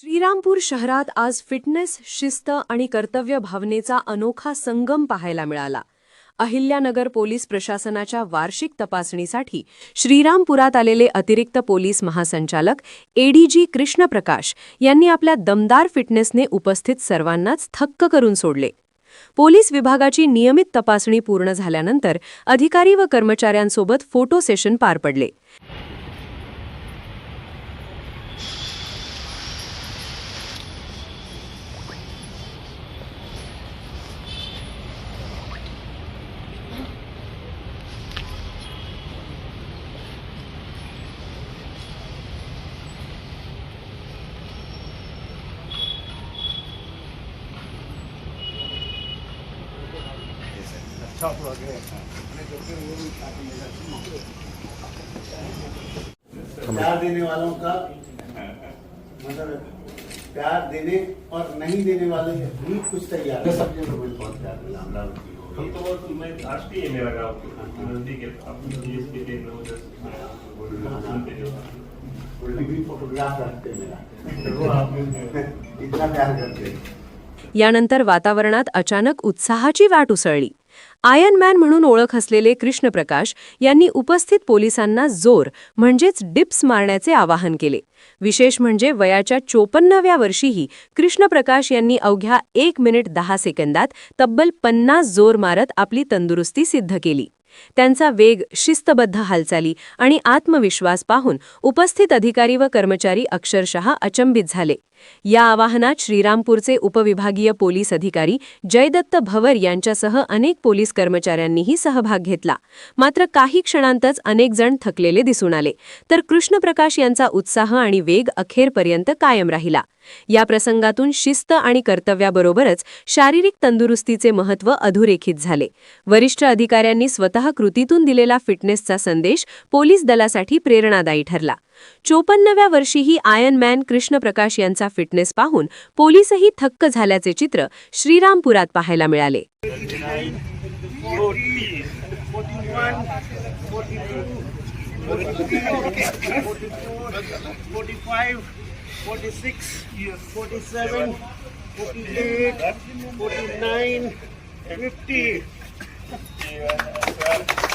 श्रीरामपूर शहरात आज फिटनेस शिस्त आणि कर्तव्य भावनेचा अनोखा संगम पाहायला मिळाला. अहिल्यानगर पोलीस प्रशासनाच्या वार्षिक तपासणीसाठी श्रीरामपुरात आलेले अतिरिक्त पोलीस महासंचालक एडीजी कृष्णप्रकाश यांनी आपल्या दमदार फिटनेसने उपस्थित सर्वांनाच थक्क करून सोडले. पोलीस विभागाची नियमित तपासणी पूर्ण झाल्यानंतर अधिकारी व कर्मचाऱ्यांसोबत फोटो सेशन पार पडले. प्यार देने वालों का मतलब प्यार देने और नहीं देने वाले भी कुछ तैयार है। सब जगह मुझे बहुत प्यार मिला अमरावती हो हम तो बहुत मैं आष्टी है मेरा गाँव नजदीक है आप डीएसपी के उधर सुनते जो गई भी फोटोग्राफ रखते मेरा। वो आप इतना प्यार करते हैं। यानंतर वातावरणात अचानक उत्साहाची वाट उसळली. आयन मॅन म्हणून ओळख असलेले कृष्णप्रकाश यांनी उपस्थित पोलिसांना जोर म्हणजेच डिप्स मारण्याचे आवाहन केले. विशेष म्हणजे वयाच्या चोपन्नाव्या वर्षीही कृष्णप्रकाश यांनी अवघ्या एक मिनिट दहा सेकंदात तब्बल पन्नास जोर मारत आपली तंदुरुस्ती सिद्ध केली. त्यांचा वेग शिस्तबद्ध हालचाली आणि आत्मविश्वास पाहून उपस्थित अधिकारी व कर्मचारी अक्षरशः अचंबित झाले. या आवाहनात श्रीरामपूरचे उपविभागीय पोलीस अधिकारी जयदत्त भवर यांच्यासह अनेक पोलीस कर्मचाऱ्यांनीही सहभाग घेतला. मात्र काही क्षणांतच अनेक जण थकलेले दिसून आले. तर कृष्णप्रकाश यांचा उत्साह आणि वेग अखेरपर्यंत कायम राहिला. या प्रसंगातून शिस्त आणि कर्तव्याबरोबरच शारीरिक तंदुरुस्तीचे महत्त्व अधोरेखित झाले. वरिष्ठ अधिकाऱ्यांनी स्वतः कृतीतून दिलेला फिटनेसचा संदेश पोलीस दलासाठी प्रेरणादायी ठरला. चोपन्नव्या वर्षीही आयन मॅन कृष्णप्रकाश यांचा फिटनेस पाहून पोलीसही थक्क झाल्याचे चित्र श्रीरामपुरात पाहायला मिळाले. you and, and